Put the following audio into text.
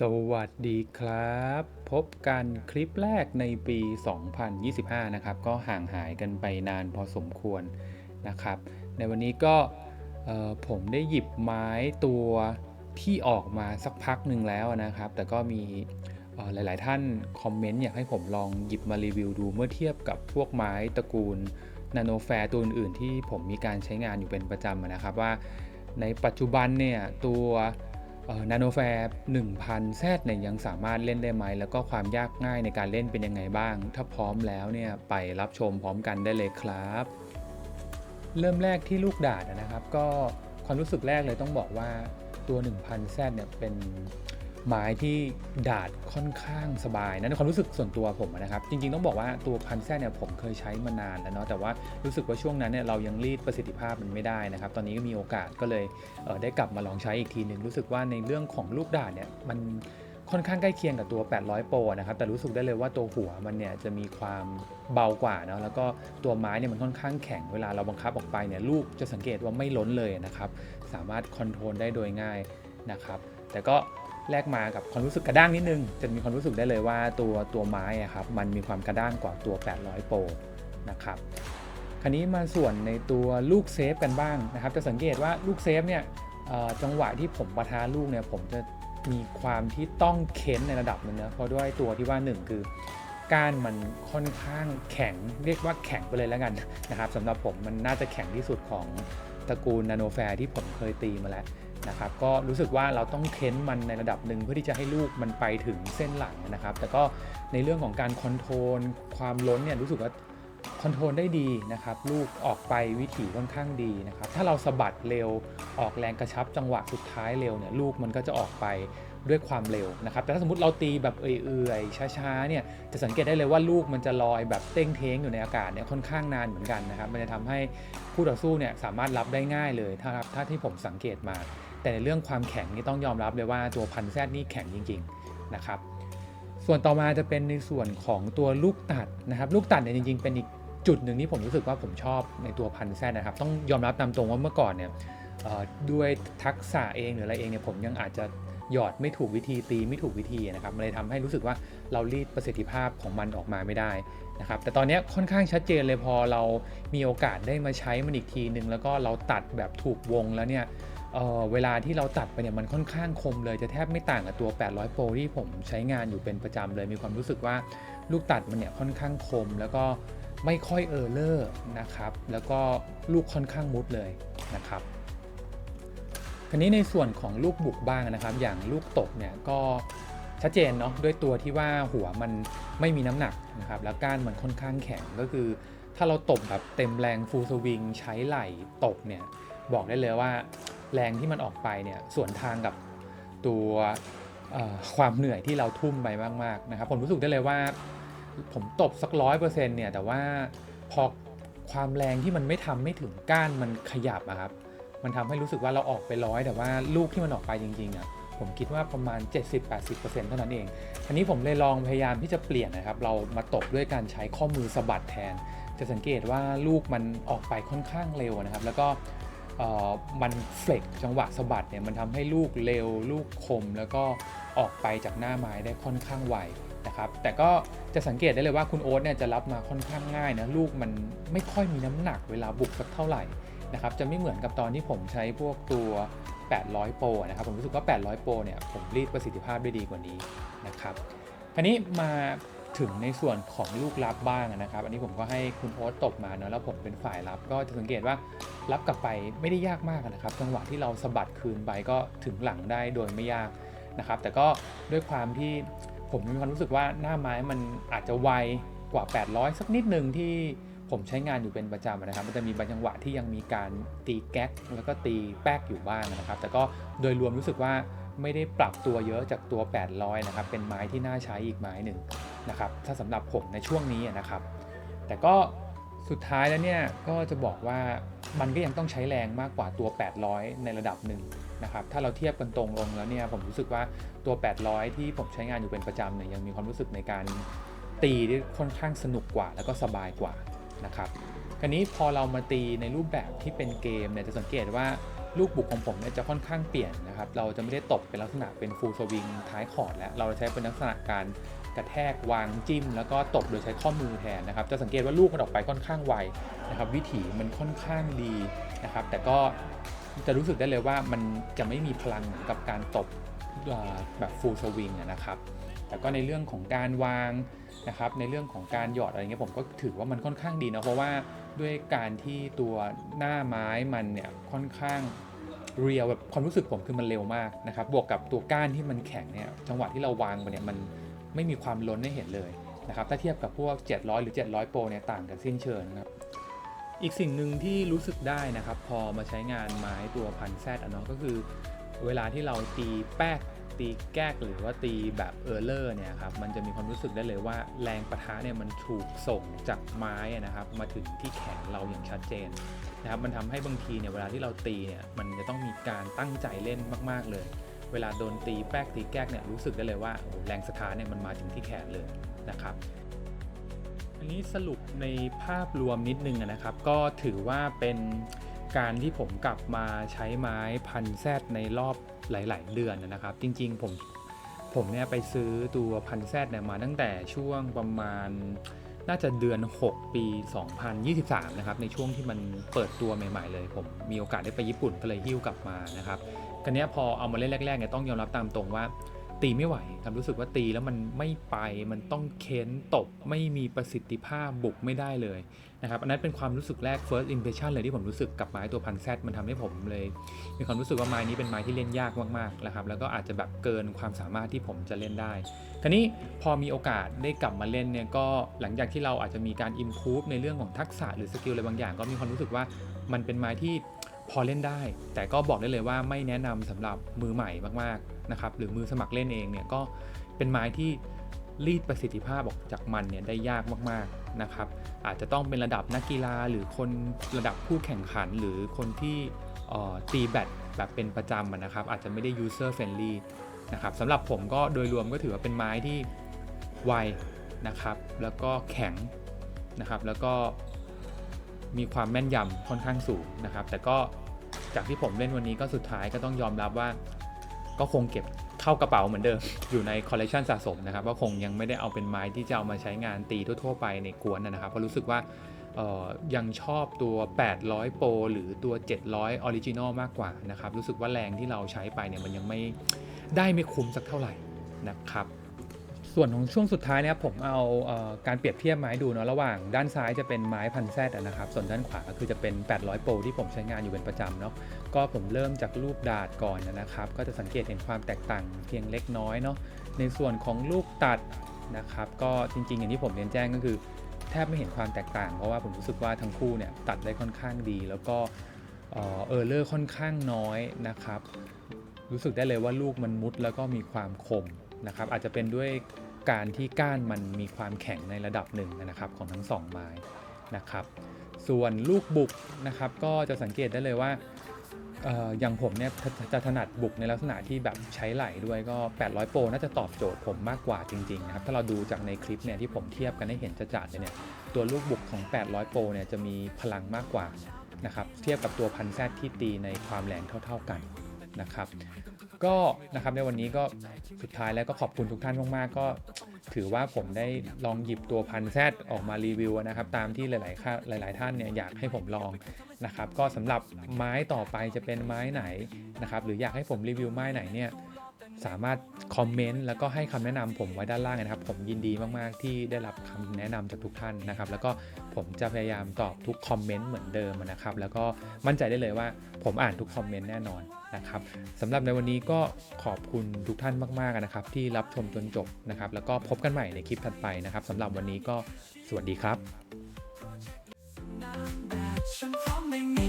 สวัสดีครับ พบกันคลิปแรกในปี 2025 นะครับ ก็ห่างหายกันไปนานพอสมควรนะครับ ในวันนี้ก็ผมได้หยิบไม้ตัวที่ออกมาสักพักหนึ่งแล้วนะครับ แต่ก็มีหลาย ๆ ท่านคอมเมนต์อยากให้ผมลองหยิบมารีวิวดูเมื่อเทียบกับพวกไม้ตระกูลนาโนแฟร์ตัวอื่น ๆ ที่ผมมีการใช้งานอยู่เป็นประจำนะครับว่าในปัจจุบันเนี่ยตัว นาโนแฟร์1,000แซดเนี่ยยังสามารถเล่นได้ไหม แล้วก็ความยากง่ายในการเล่นเป็นยังไงบ้าง ถ้าพร้อมแล้วเนี่ยไปรับชมพร้อมกันได้เลยครับ เริ่มแรกที่ลูกดาดนะครับ ก็ความรู้สึกแรกเลยต้องบอกว่าตัว 1,000แซดเนี่ยเป็น ไม้ที่ดาดค่อนข้างสบายนะในความรู้สึกส่วนตัวผมนะครับ จริงๆต้องบอกว่าตัวพันแซดเนี่ยผมเคยใช้มานานแล้วเนาะแต่ว่ารู้สึกว่าช่วงนั้นเนี่ยเรายังรีดประสิทธิภาพมันไม่ได้นะครับ ตอนนี้ก็มีโอกาสก็เลยเได้กลับมาลองใช้อีกทีหนึ่งรู้สึกว่าในเรื่องของลูกดาดเนี่ยมันค่อนข้างใกล้เคียงกับตัว 800 โปรนะครับ แต่รู้สึกได้เลยว่าตัวหัวมันเนี่ยจะมีความเบากว่าเนาะ แล้วก็ตัวไม้เนี่ยมันค่อนข้างแข็ง เวลาเราบังคับออกไปเนี่ยลูกจะสังเกตว่าไม่ล้นเลยนะครับ สามารถคอนโทรลได้โดยง่ายนะครับ แต่ก็ แลกมากับความรู้สึกกระด้างนิดนึง จะมีความรู้สึกได้เลยว่าตัวตัวไม้อะครับมันมีความกระด้างกว่าตัว 800 โปรนะครับคราวนี้มาส่วนในตัวลูกเซฟกันบ้างนะครับ จะสังเกตว่าลูกเซฟเนี่ยจังหวะที่ผมปะทะลูกเนี่ยผมจะมีความที่ต้องเค้นในระดับนึงนะเพราะด้วยตัวที่ว่าหนึ่งคือก้านมันค่อนข้างแข็งเรียกว่าแข็งไปเลยแล้วกันนะครับสำหรับผมมันน่าจะแข็งที่สุดของตระกูลนาโนแฟร์ที่ผมเคยตีมาแล้ว นะครับก็รู้สึกว่าเราต้องเค้นมันในระดับหนึ่งเพื่อที่จะให้ลูกมันไปถึงเส้นหลังนะครับ แต่ก็ในเรื่องของการคอนโทรลความล้นเนี่ยรู้สึกว่าคอนโทรลได้ดีนะครับลูกออกไปวิถีค่อนข้างดีนะครับถ้าเราสะบัดเร็วออกแรงกระชับจังหวะสุดท้ายเร็วเนี่ยลูกมันก็จะออกไปด้วยความเร็วนะครับแต่ถ้าสมมติเราตีแบบเอื่อยๆช้าๆเนี่ยจะสังเกตได้เลยว่าลูกมันจะลอยแบบเต้งเท้งอยู่ในอากาศเนี่ยค่อนข้างนานเหมือนกันนะครับมันจะทำให้คู่ต่อสู้เนี่ยสามารถรับได้ง่ายเลยถ้าถ้าที่ผมสังเกตมา แต่ในเรื่องความแข็งนี่ต้องยอมรับเลยว่าตัวพันแซดนี่แข็งจริงๆนะครับ ส่วนต่อมาจะเป็นในส่วนของตัวลูกตัดนะครับ ลูกตัดเนี่ยจริง ๆ เป็นอีกจุดหนึ่งที่ผมรู้สึกว่าผมชอบในตัวพันแซดนะครับ ต้องยอมรับตามตรงว่าเมื่อก่อนเนี่ยด้วยทักษะเองหรืออะไรเองเนี่ยผมยังอาจจะหยอดไม่ถูกวิธีตีไม่ถูกวิธีนะครับมันเลยทำให้รู้สึกว่าเรารีดประสิทธิภาพของมันออกมาไม่ได้นะครับแต่ตอนนี้ค่อนข้างชัดเจนเลยพอเรามีโอกาสได้มาใช้มันอีกทีหนึ่งแล้วก็เราตัดแบบถูกวงแล้วเนี่ย เเวลาที่เราตัดไปเนี่ยมันค่อนข้างคมเลยจะแทบไม่ต่างกับตัว 800 โปรที่ผมใช้งานอยู่เป็นประจำเลยมีความรู้สึกว่าลูกตัดมันเนี่ยค่อนข้างคม แล้วก็ไม่ค่อยเออร์เลอร์นะครับ แล้วก็ลูกค่อนข้างมุดเลยนะครับทีนี้ในส่วนของลูกบุกบ้างนะครับ อย่างลูกตกเนี่ยก็ชัดเจนเนาะด้วยตัวที่ว่าหัวมันไม่มีน้ำหนักนะครับแล้วก้านมันค่อนข้างแข็งก็คือ ถ้าเราตบแบบเต็มแรงฟูลสวิงใช้ไหล่ตบเนี่ยบอกได้เลยว่า แรงที่มันออกไปเนี่ยส่วนทางกับตัวความเหนื่อยที่เราทุ่มไปมากๆนะครับผมรู้สึกได้เลยว่า ผมตบสักร้อยเปอร์เซ็นต์เนี่ยแต่ว่าพอความแรงที่มันไม่ทำไม่ถึงก้านมันขยับอะครับมันทำให้รู้สึกว่าเราออกไปร้อยแต่ว่าลูกที่มันออกไปจริงๆอะผมคิดว่าประมาณ 70-80%เท่านั้นเอง อันนี้ผมเลยลองพยายามที่จะเปลี่ยนนะครับ เรามาตบด้วยการใช้ข้อมือสะบัดแทน จะสังเกตว่าลูกมันออกไปค่อนข้างเร็วนะครับ แล้วก็ มันเฟล็กจังหวะสะบัดเนี่ยมันทำให้ลูกเร็วลูกคม แล้วก็ออกไปจากหน้าไม้ได้ค่อนข้างไวนะครับแต่ก็จะสังเกตได้เลยว่าคุณโอ๊ตเนี่ยจะรับมาค่อนข้างง่ายนะลูกมันไม่ค่อยมีน้ำหนักเวลาบุกสักเท่าไหร่นะครับจะไม่เหมือนกับตอนที่ผมใช้พวกตัว 800 โปรนะครับผมรู้สึกว่า 800 โปรเนี่ยผมรีดประสิทธิภาพได้ดีกว่านี้นะครับคราวนี้มา ถึงในส่วนของลูกรับบ้างนะครับ อันนี้ผมก็ให้คุณโอ๊ตตบมาเนาะแล้วผมเป็นฝ่ายรับ ก็จะสังเกตว่ารับกลับไปไม่ได้ยากมากนะครับ จังหวะที่เราสะบัดคืนไปก็ถึงหลังได้โดยไม่ยากนะครับ แต่ก็ด้วยความที่ผมมีความรู้สึกว่าหน้าไม้มันอาจจะไวกว่า 800 สักนิดหนึ่งที่ผมใช้งานอยู่เป็นประจำนะครับ มันจะมีบางจังหวะที่ยังมีการตีแก๊กแล้วก็ตีแป๊กอยู่บ้างนะครับ แต่ก็โดยรวมรู้สึกว่าไม่ได้ปรับตัวเยอะจากตัว 800 นะครับ เป็นไม้ที่น่าใช้อีกไม้หนึ่ง นะครับถ้าสำหรับผมในช่วงนี้นะครับ แต่ก็สุดท้ายแล้วเนี่ยก็จะบอกว่ามันก็ยังต้องใช้แรงมากกว่าตัว 800 ในระดับหนึ่งนะครับถ้าเราเทียบกันตรงลงแล้วเนี่ยผมรู้สึกว่าตัว 800 ที่ผมใช้งานอยู่เป็นประจำเนี่ยยังมีความรู้สึกในการตีได้ค่อนข้างสนุกกว่า แล้วก็สบายกว่านะครับคราวนี้พอเรามาตีในรูปแบบที่เป็นเกมเนี่ยจะสังเกตว่าลูกบุกของผมเนี่ยจะค่อนข้างเปลี่ยนนะครับ เราจะไม่ได้ตบเป็นลักษณะเป็นฟูลสวิงท้ายคอร์ดแล้ว เราจะใช้เป็นลักษณะการ กระแทกวางจิ้ม แล้วก็ตบโดยใช้ข้อมือแทนนะครับจะสังเกตว่าลูกมันออกไปค่อนข้างไวนะครับวิถีมันค่อนข้างดีนะครับแต่ก็จะรู้สึกได้เลยว่ามันจะไม่มีพลังเหมือนกับการตบแบบฟูลสวิงนะครับแต่ก็ในเรื่องของการวางนะครับในเรื่องของการหยอดอะไรเงี้ยผมก็ถือว่ามันค่อนข้างดีนะเพราะว่าด้วยการที่ตัวหน้าไม้มันเนี่ยค่อนข้างเรียวแบบความรู้สึกผมคือมันเร็วมากนะครับบวกกับตัวก้านที่มันแข็งเนี่ยจังหวะที่เราวางไปเนี่ยมัน ไม่มีความล้นให้เห็นเลยนะครับถ้าเทียบกับพวก 700 หรือ 700 โปรเนี่ยต่างกันสิ้นเชิงนะครับอีกสิ่งหนึ่งที่รู้สึกได้นะครับ พอมาใช้งานไม้ตัวพันแซดอะเนาะก็คือ เวลาที่เราตีแป๊กตีแก๊กหรือว่าตีแบบเออร์เลอร์เนี่ยครับมันจะมีความรู้สึกได้เลยว่าแรงประทะเนี่ยมันถูกส่งจากไม้นะครับมาถึงที่แขนเราอย่างชัดเจนนะครับมันทำให้บางทีเนี่ยเวลาที่เราตีเนี่ยมันจะต้องมีการตั้งใจเล่นมาก ๆเลย เวลาโดนตีแป๊กตีแก๊กเนี่ยรู้สึกได้เลยว่าโอ้แรงสถานเนี่ยมันมาถึงที่แขนเลยนะครับอันนี้สรุปในภาพรวมนิดนึงนะครับ ก็ถือว่าเป็นการที่ผมกลับมาใช้ไม้พันแซดในรอบหลาย ๆ เดือนนะครับ จริงๆผมผมเนี่ยไปซื้อตัวพันแซดเนี่ยมาตั้งแต่ช่วงประมาณ น่าจะเดือน 6 ปี 2023 นะครับ ในช่วงที่มันเปิดตัวใหม่ๆ เลย ผมมีโอกาสได้ไปญี่ปุ่นก็เลยหิ้วกลับมานะครับกันนี้ยพอเอามาเล่นแรกๆเนี่ยต้องยอมรับตามตรงว่า ตีไม่ไหวครับรู้สึกว่าตีแล้วมันไม่ไปมันต้องเค้นตบไม่มีประสิทธิภาพบุกไม่ได้เลยนะครับอันนั้นเป็นความรู้สึกแรก first impression เลยที่ผมรู้สึกกับไม้ตัวพันแซดมันทำให้ผมเลย มีความรู้สึกว่าไม้นี้เป็นไม้ที่เล่นยากมากๆนะครับแล้วก็อาจจะแบบเกินความสามารถที่ผมจะเล่นได้คราวนี้พอมีโอกาสได้กลับมาเล่นเนี่ยก็หลังจากที่เราอาจจะมีการ improve ในเรื่องของทักษะหรือสกิลอะไรบางอย่าง ก็มีความรู้สึกว่ามันเป็นไม้ที่ พอเล่นได้ แต่ก็บอกได้เลยว่าไม่แนะนำสำหรับมือใหม่มากๆนะครับหรือมือสมัครเล่นเองเนี่ยก็เป็นไม้ที่รีดประสิทธิภาพออกจากมันเนี่ยได้ยากมากๆนะครับ อาจจะต้องเป็นระดับนักกีฬาหรือคนระดับผู้แข่งขันหรือคนที่ตีแบตแบบเป็นประจำนะครับ อาจจะไม่ได้ user friendly นะครับสำหรับผมก็โดยรวมก็ถือว่าเป็นไม้ที่ไวนะครับ แล้วก็แข็งนะครับ แล้วก็ มีความแม่นยำค่อนข้างสูงนะครับ แต่ก็จากที่ผมเล่นวันนี้ก็สุดท้ายก็ต้องยอมรับว่า ก็คงเก็บเข้ากระเป๋าเหมือนเดิม อยู่ในคอลเลกชันสะสมนะครับว่าคงยังไม่ได้เอาเป็นไม้ที่จะเอามาใช้งานตีทั่ว ๆ ไปในกวนนะครับ เพราะรู้สึกว่ายังชอบตัว 800 โปรหรือตัว 700 ออริจินอลมากกว่านะครับ รู้สึกว่าแรงที่เราใช้ไปเนี่ยมันยังไม่ได้ไม่คุ้มสักเท่าไหร่นะครับ ส่วนของช่วงสุดท้ายนะครับผมเอาเออการเปรียบเทียบไม้ดูเนาะระหว่างด้านซ้ายจะเป็นไม้พันแซดนะครับส่วนด้านขวาก็คือจะเป็น 800 โปรที่ผมใช้งานอยู่เป็นประจำเนาะก็ผมเริ่มจากรูปดาดก่อนนะครับ ก็จะสังเกตเห็นความแตกต่างเพียงเล็กน้อยเนาะในส่วนของลูกตัดนะครับก็จริงๆ อย่างที่ผมเรียนแจ้งก็คือ แทบไม่เห็นความแตกต่าง เพราะว่าผมรู้สึกว่าทั้งคู่เนี่ยตัดได้ค่อนข้างดี แล้วก็เออเออร์เลอร์ค่อนข้างน้อยนะครับ รู้สึกได้เลยว่าลูกมันมุดแล้วก็มีความคม นะครับอาจจะเป็นด้วยการที่ก้านมันมีความแข็งในระดับหนึ่งนะครับของทั้งสองไม้นะครับส่วนลูกบุกนะครับก็จะสังเกตได้เลยว่าอย่างผมเนี่ยจะถนัดบุกในลักษณะที่แบบใช้ไหลด้วยก็ 800 โปรน่าจะตอบโจทย์ผมมากกว่าจริงๆนะครับถ้าเราดูจากในคลิปเนี่ยที่ผมเทียบกันให้เห็นจะๆเลยเนี่ยตัวลูกบุกของ 800 โปรเนี่ยจะมีพลังมากกว่านะครับเทียบกับตัวพันแซดที่ตีในความแรงเท่า ๆกันนะครับ ก็นะครับในวันนี้ก็สุดท้ายแล้วก็ขอบคุณทุกท่านมากๆก็ถือว่าผมได้ลองหยิบตัวพันแซดออกมารีวิวนะครับ ตามที่หลายๆค่าหลาย ๆ ท่านเนี่ยอยากให้ผมลองนะครับ ก็สำหรับไม้ต่อไปจะเป็นไม้ไหนนะครับ หรืออยากให้ผมรีวิวไม้ไหนเนี่ย สามารถคอมเมนต์แล้วก็ให้คำแนะนำผมไว้ด้านล่างนะครับ ผมยินดีมาก ๆ ที่ได้รับคำแนะนำจากทุกท่านนะครับ แล้วก็ผมจะพยายามตอบทุกคอมเมนต์เหมือนเดิมนะครับ แล้วก็มั่นใจได้เลยว่าผมอ่านทุกคอมเมนต์แน่นอนนะครับสำหรับในวันนี้ก็ขอบคุณทุกท่านมาก ๆ นะครับ ที่รับชมจนจบนะครับ แล้วก็พบกันใหม่ในคลิปถัดไปนะครับสำหรับวันนี้ก็สวัสดีครับ